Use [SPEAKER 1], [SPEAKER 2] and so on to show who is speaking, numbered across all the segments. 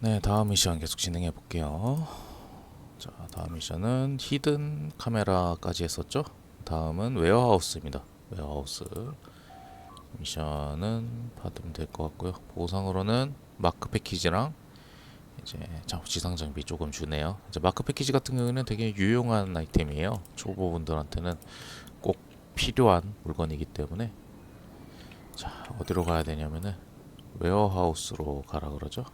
[SPEAKER 1] 네, 다음 미션 계속 진행해 볼게요. 자, 다음 미션은 히든 카메라까지 했었죠. 다음은 웨어하우스입니다. 웨어하우스 미션은 받으면 될 것 같고요. 보상으로는 마크 패키지랑 이제 자, 지상 장비 조금 주네요. 이제 마크 패키지 같은 경우는 되게 유용한 아이템이에요. 초보분들한테는 꼭 필요한 물건이기 때문에 자, 어디로 가야 되냐면은 웨어하우스로 가라 그러죠.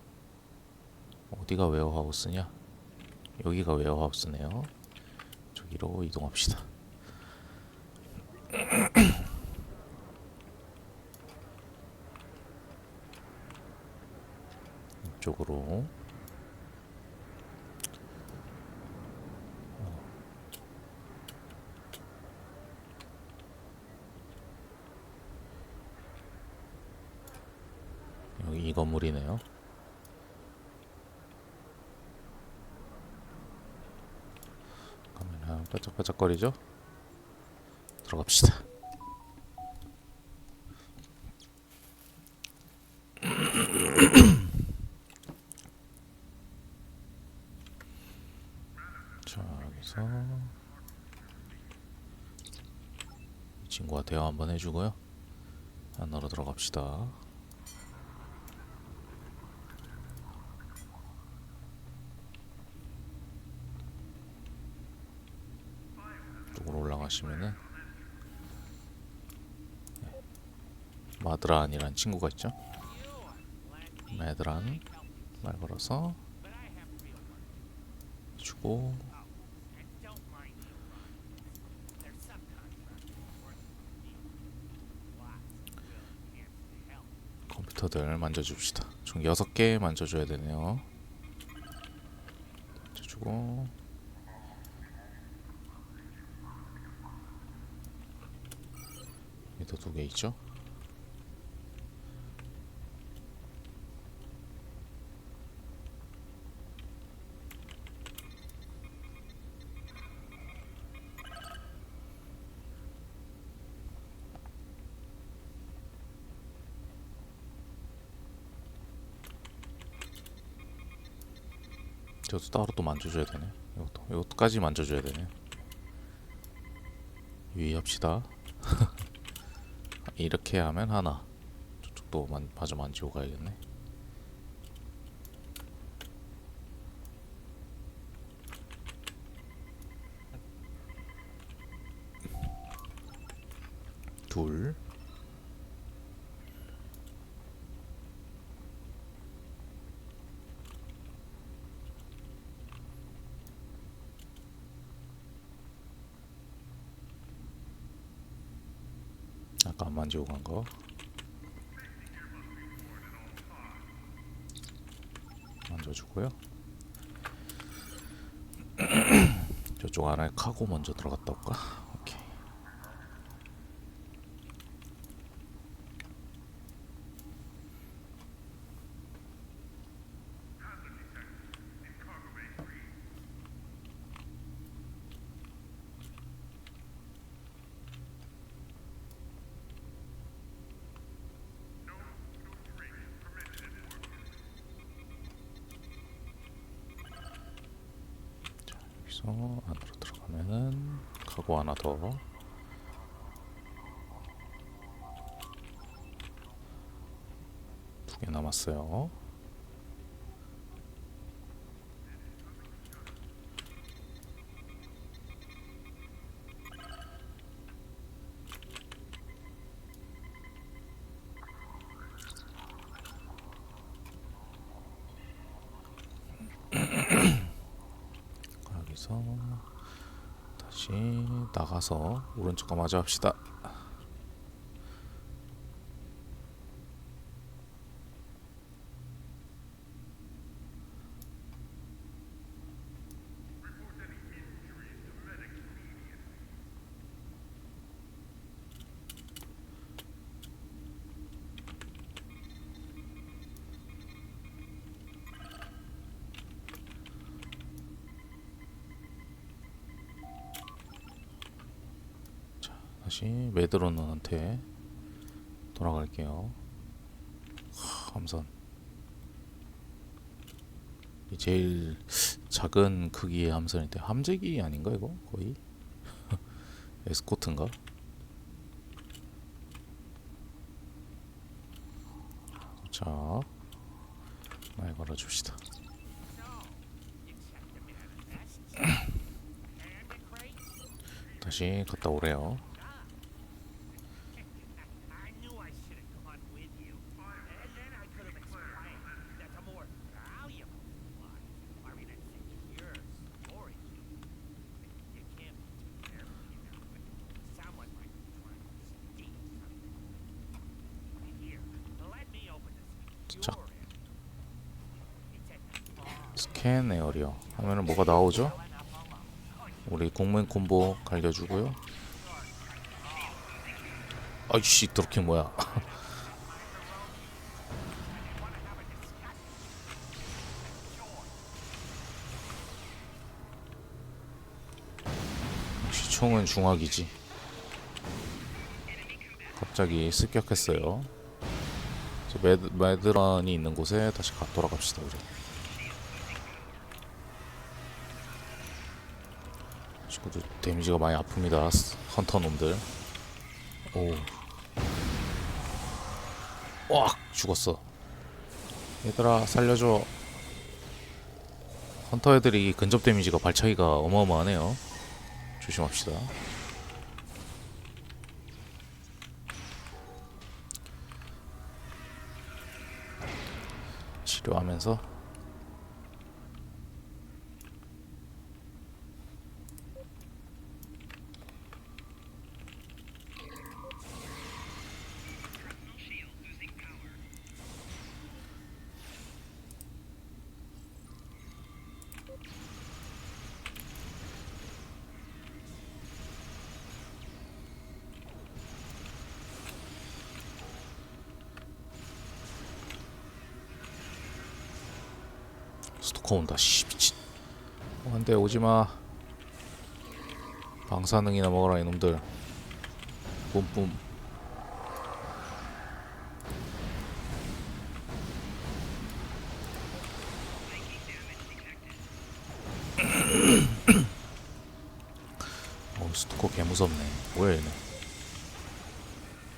[SPEAKER 1] 어디가 웨어하우스냐? 여기가 웨어하우스네요. 저기로 이동합시다. 이쪽으로. 여기 이 건물이네요. 카메라 반짝반짝거리죠? 들어갑시다. 자, 여기서 이 친구와 대화 한번 해주고요. 안으로 들어갑시다. 올라가시면은 네. 마드란이란 친구가 있죠. 마드란 말 걸어서 주고 컴퓨터들 만져줍시다. 총 6개 만져줘야 되네요. 만져주고 여기도 두 개 있죠? 저도 따로 또 만져줘야 되네. 이것도 이것까지 만져줘야 되네. 유의합시다. 이렇게 하면 하나. 저쪽도 만, 마저 만지고 가야겠네. 둘. 아까 안 만지고 간 거. 만져주고요. 저쪽 안에 카고 먼저 들어갔다 올까? 여기서 안으로 들어가면은 카고 하나 더. 두 개 남았어요. 여기서 다시 나가서 오른쪽과 마주 합시다. 다시 메드로너한테 돌아갈게요. 하, 함선. 이 제일 작은 크기의 함선인데 함재기 아닌가 이거 거의 에스코트인가? 자, 말 걸어줍시다. 다시 갔다 오래요. 캔 에어리어 하면은 뭐가 나오죠? 우리 공맨 콤보 갈겨주고요. 아이씨 드럽게 뭐야? 역시 총은 중화기지. 갑자기 습격했어요. 매드, 매드런이 있는 곳에 다시 가, 돌아갑시다 우리. 친구들 데미지가 많이 아픕니다. 스- 헌터 놈들. 오. 와 죽었어. 얘들아 살려줘. 헌터 애들이 근접 데미지가 발차기가 어마어마하네요. 조심합시다. 치료하면서 스토커 온다. 씨 미친. 어, 안돼 오지마. 방사능이나 먹어라 이놈들. 뿜뿜. 어 스토커 개 무섭네. 뭐야 얘네.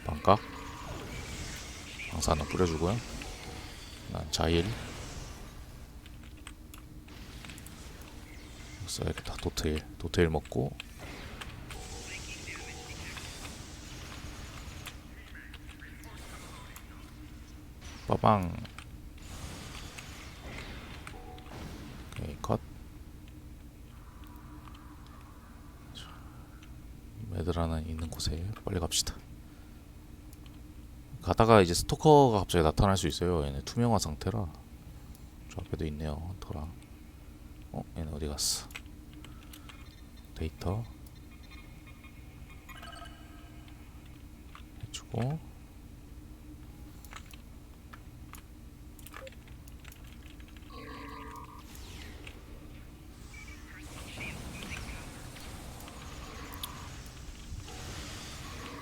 [SPEAKER 1] 방각. 방사능 뿌려주고요. 난 자일. 써야겠다 도트일 도트일 먹고. 빠방. 오케이 컷. 자, 매들 하나 있는 곳에 빨리 갑시다. 가다가 이제 스토커가 갑자기 나타날 수 있어요. 얘네 투명화 상태라. 저 앞에도 있네요 헌터랑 어 얘네 어디 갔어 데이터 해주고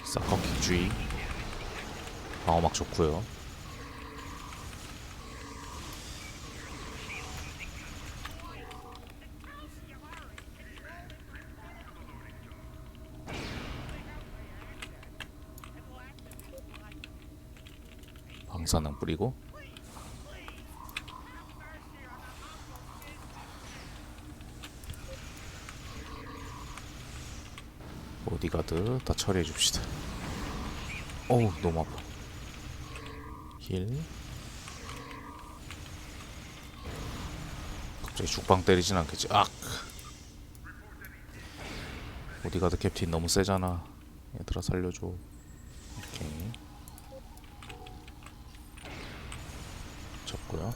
[SPEAKER 1] 사커킥 주의. 방어막 좋고요 방사능 뿌리고. 보디가드 다 처리해 줍시다. 어우 너무 아파. 힐. 갑자기 죽방 때리진 않겠지. 악! 보디가드 캡틴 너무 세잖아. 얘들아 살려줘. 오케이 접고요.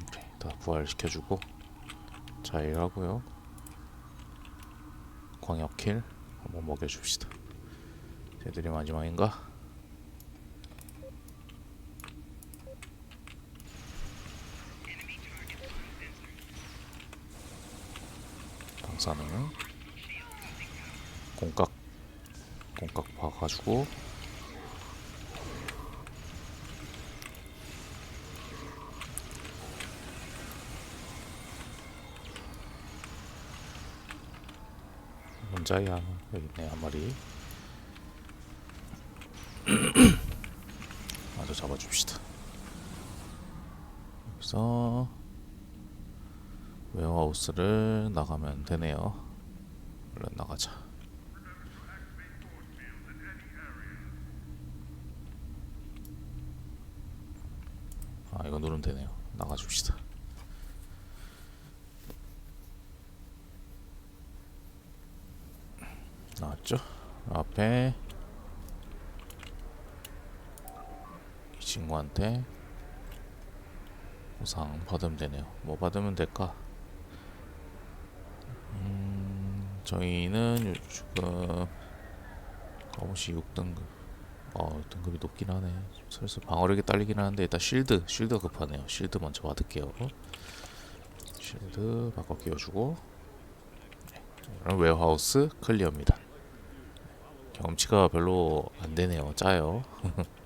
[SPEAKER 1] 오케이, 다 부활시켜주고 자일하고요. 광역킬 한번 먹여줍시다. 쟤들이 마지막인가? 방사능 공각 공각 봐가지고 혼자야. 여기 있네 한 마리. 마저 잡아줍시다. 여기서 웨어하우스를 나가면 되네요. 얼른 나가자. 아 이거 누르면 되네요. 나가줍시다 나왔죠. 앞에 이 친구한테 보상 받으면 되네요. 뭐 받으면 될까? 음 저희는 요- 지금 검시 6등급. 어 등급이 높긴 하네. 슬슬 방어력이 딸리긴 하는데 일단 쉴드 쉴드가 급하네요. 쉴드 먼저 받을게요. 쉴드 바꿔 끼워주고. 네, 웨어하우스 클리어입니다 경험치가 별로 안 되네요. 짜요